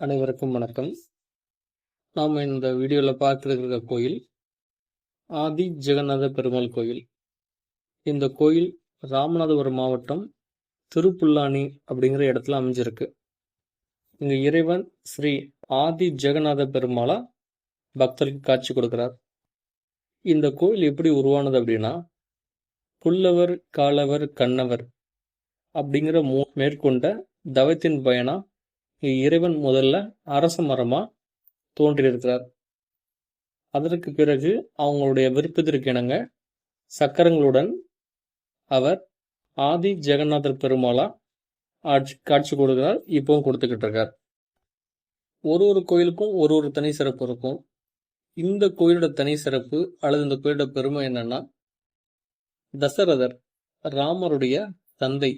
அனைவருக்கும் வணக்கம். நாம் இந்த வீடியோவில் பார்த்துருக்கிற கோயில் ஆதி ஜெகநாத பெருமாள் கோயில். இந்த கோயில் ராமநாதபுரம் மாவட்டம் திருப்புல்லானி அப்படிங்கிற இடத்துல அமைஞ்சிருக்கு. இங்கே இறைவன் ஸ்ரீ ஆதி ஜெகநாத பெருமாளா பக்தருக்கு காட்சி கொடுக்கிறார். இந்த கோயில் எப்படி உருவானது அப்படின்னா புல்லவர் காலவர் கண்ணவர் அப்படிங்கிற மூ மேற்கொண்ட தவத்தின் பயனா இறைவன் முதல்ல அரச மரமாக தோன்றியிருக்கிறார். அதற்கு பிறகு அவங்களுடைய விருப்பத்திற்கு இணங்க சக்கரங்களுடன் அவர் ஆதி ஜெகநாதர் பெருமாளா ஆட்சி காட்சி கொடுக்கிறார் இப்பவும் கொடுத்துக்கிட்டு இருக்கார். ஒரு ஒரு கோயிலுக்கும் ஒரு ஒரு தனி சிறப்பு இருக்கும். இந்த கோயிலோட தனி சிறப்பு அல்லது இந்த கோயிலோட பெருமை என்னன்னா தசரதர் ராமருடைய தந்தை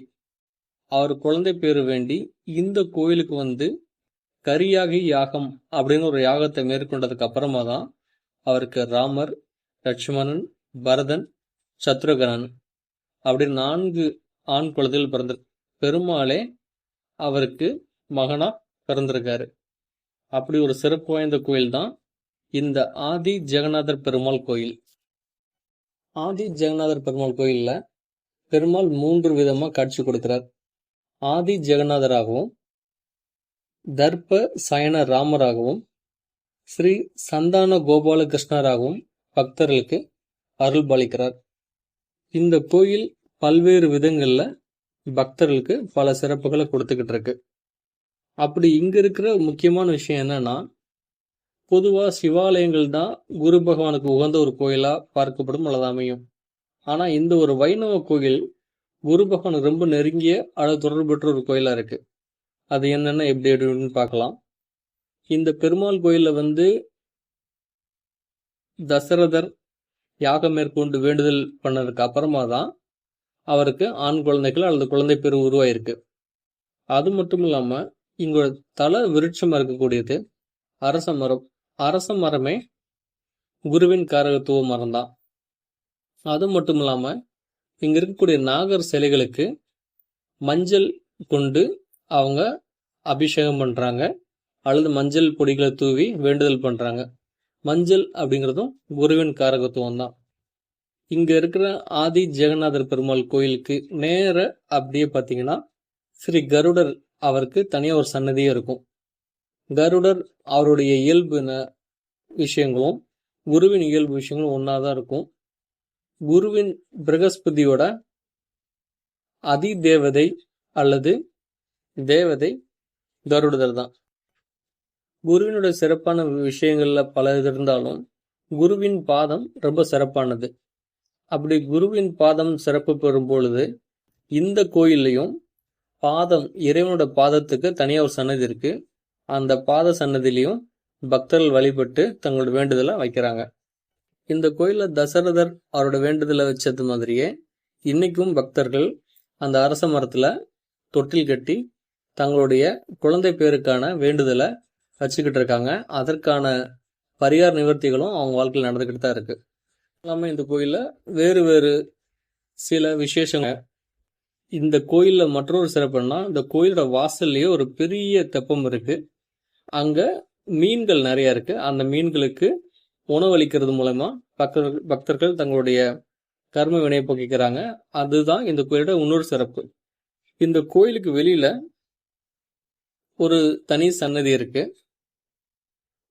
அவர் குழந்தை பேரு வேண்டி இந்த கோயிலுக்கு வந்து கரியாகி யாகம் அப்படின்னு ஒரு யாகத்தை மேற்கொண்டதுக்கு அப்புறமா தான் அவருக்கு ராமர் லட்சுமணன் பரதன் சத்ருகனன் அப்படி நான்கு ஆண் குழந்தைகள் பிறந்த பெருமாளே அவருக்கு மகனா பிறந்திருக்காரு. அப்படி ஒரு சிறப்பு வாய்ந்த கோயில் தான் இந்த ஆதி ஜெகநாதர் பெருமாள் கோயில். ஆதி ஜெகநாதர் பெருமாள் கோயிலில் பெருமாள் மூன்று விதமாக காட்சி கொடுக்கிறார். ஆதி ஜெகநாதராகவும் தர்ப்ப சயன ராமராகவும் ஸ்ரீ சந்தான கோபாலகிருஷ்ணராகவும் பக்தர்களுக்கு அருள் பாலிக்கிறார். இந்த கோயில் பல்வேறு விதங்களில் பக்தர்களுக்கு பல சிறப்புகளை கொடுத்துக்கிட்டு இருக்கு. அப்படி இங்கே இருக்கிற முக்கியமான விஷயம் என்னன்னா பொதுவாக சிவாலயங்கள் தான் குரு பகவானுக்கு உகந்த ஒரு கோயிலாக பார்க்கப்படும் அல்லது அமையும். ஆனால் இந்த ஒரு வைணவ கோயில் குரு பகவான் ரொம்ப நெருங்கிய அல்லது தொடர்பு பெற்ற ஒரு கோயிலாக இருக்கு. அது என்னென்ன எப்படி எப்படின்னு பார்க்கலாம். இந்த பெருமாள் கோயிலில் வந்து தசரதர் யாகம் மேற்கொண்டு வேண்டுதல் பண்ணதுக்கு அப்புறமா தான் அவருக்கு ஆண் குழந்தைகள் அல்லது குழந்தை பேர் உருவாயிருக்கு. அது மட்டும் இல்லாமல் இங்கோட தலை விருட்சமாக இருக்கக்கூடியது அரச மரம். அரச மரமே குருவின் காரகத்துவ மரம் தான் அது மட்டும் இல்லாமல் இங்கே இருக்கக்கூடிய நாகர் சிலைகளுக்கு மஞ்சள் கொண்டு அவங்க அபிஷேகம் பண்ணுறாங்க அல்லது மஞ்சள் பொடிகளை தூவி வேண்டுதல் பண்ணுறாங்க மஞ்சள் அப்படிங்கிறதும் குருவின் காரகத்துவம் தான். இங்கே இருக்கிற ஆதி ஜெகநாதர் பெருமாள் கோயிலுக்கு நேர அப்படியே பார்த்தீங்கன்னா ஸ்ரீ கருடர் அவருக்கு தனியாக ஒரு சன்னதியே இருக்கும். கருடர் அவருடைய இயல்பு விஷயங்களும் குருவின் இயல்பு விஷயங்களும் ஒன்றா தான் இருக்கும். குருவின் பிரகஸ்பதியோட அதி தேவதை அல்லது தேவதை கருடுதல் தான். குருவினுடைய சிறப்பான விஷயங்கள்ல பல இது இருந்தாலும் குருவின் பாதம் ரொம்ப சிறப்பானது. அப்படி குருவின் பாதம் சிறப்பு பெறும் பொழுது இந்த கோயில்லையும் பாதம் இறைவனோட பாதத்துக்கு தனியாக ஒரு சன்னதி இருக்கு. அந்த பாத சன்னதிலையும் பக்தர்கள் வழிபட்டு தங்களோட வேண்டுதலை வைக்கிறாங்க. இந்த கோயிலில் தசரதர் அவரோட வேண்டுதலை வச்சது மாதிரியே இன்னைக்கும் பக்தர்கள் அந்த அரச மரத்தில் தொட்டில் கட்டி தங்களுடைய குழந்தை பேருக்கான வேண்டுதலை வச்சுக்கிட்டு இருக்காங்க. அதற்கான பரிகார நிவர்த்திகளும் அவங்க வாழ்க்கையில் நடந்துக்கிட்டு தான் இருக்குது எல்லாமே இந்த கோயிலில் வேறு வேறு சில விசேஷங்கள். இந்த கோயிலில் மற்றொரு சிறப்புன்னா இந்த கோயிலோட வாசல்லையே ஒரு பெரிய தெப்பம் இருக்குது அங்கே மீன்கள் நிறையா இருக்குது அந்த மீன்களுக்கு உணவளிக்கிறது மூலமா பக்தர்கள் பக்தர்கள் தங்களுடைய கர்ம வினையை போக்கிக்கிறாங்க அதுதான் இந்த கோயிலோட இன்னொரு சிறப்பு. இந்த கோயிலுக்கு வெளியில ஒரு தனி சன்னதி இருக்கு.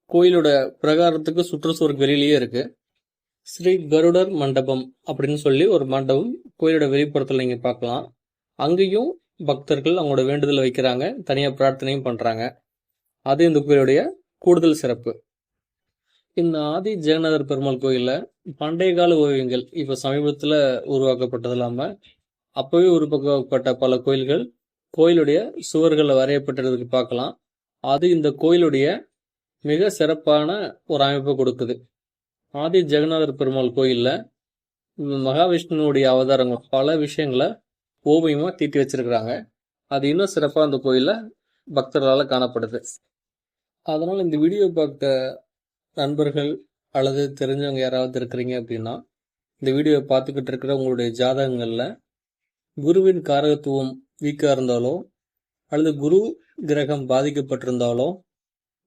கோயிலோட பிரகாரத்துக்கு சுற்றுச்சுவருக்கு வெளியிலேயே இருக்கு. ஸ்ரீ கருடர் மண்டபம் அப்படின்னு சொல்லி ஒரு மண்டபம் கோயிலோட வெளிப்புறத்தில் நீங்கள் பார்க்கலாம். அங்கேயும் பக்தர்கள் அவங்களோட வேண்டுதல் வைக்கிறாங்க. தனியாக பிரார்த்தனையும் பண்ணுறாங்க அது இந்த கோயிலுடைய கூடுதல் சிறப்பு. இந்த ஆதி ஜெகநாதர் பெருமாள் கோயிலில் பண்டைய கால ஓவியங்கள் இப்ப சமீபத்துல உருவாக்கப்பட்டது இல்லாம அப்பவே உருவாக்கப்பட்ட பல கோயில்கள் கோயிலுடைய சுவர்களில் வரையப்பட்டிருக்கு பார்க்கலாம். அது இந்த கோயிலுடைய மிக சிறப்பான ஒரு அமைப்பை கொடுக்குது. ஆதி ஜெகநாதர் பெருமாள் கோயில்ல மகாவிஷ்ணுனுடைய அவதாரங்கள் பல விஷயங்களை ஓவியமா தீட்டி வச்சிருக்கிறாங்க. அது இன்னும் சிறப்பா அந்த கோயிலில் பக்தர்களால் காணப்படுது. அதனால இந்த வீடியோ பார்க்க நண்பர்கள் அல்லது தெரிஞ்சவங்க யாராவது இருக்கிறீங்க அப்படின்னா இந்த வீடியோவை பார்த்துக்கிட்டு இருக்கிற உங்களுடைய ஜாதகங்களில் குருவின் காரகத்துவம் வீக்காக இருந்தாலோ அல்லது குரு கிரகம் பாதிக்கப்பட்டிருந்தாலோ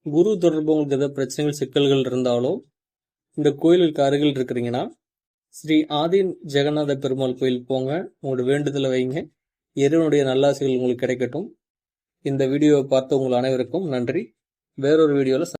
குரு தொடர்பு உங்களுக்கு எதாவது பிரச்சனைகள் சிக்கல்கள் இருந்தாலோ இந்த கோயிலுக்கு அருகில் இருக்கிறீங்கன்னா ஸ்ரீ ஆதீன் ஜெகநாத பெருமாள் கோயில் போங்க. உங்களோட வேண்டுதலை வைங்க. இறைவனுடைய நல்லாசைகள் உங்களுக்கு கிடைக்கட்டும். இந்த வீடியோவை பார்த்த உங்கள் அனைவருக்கும் நன்றி. வேறொரு வீடியோவில்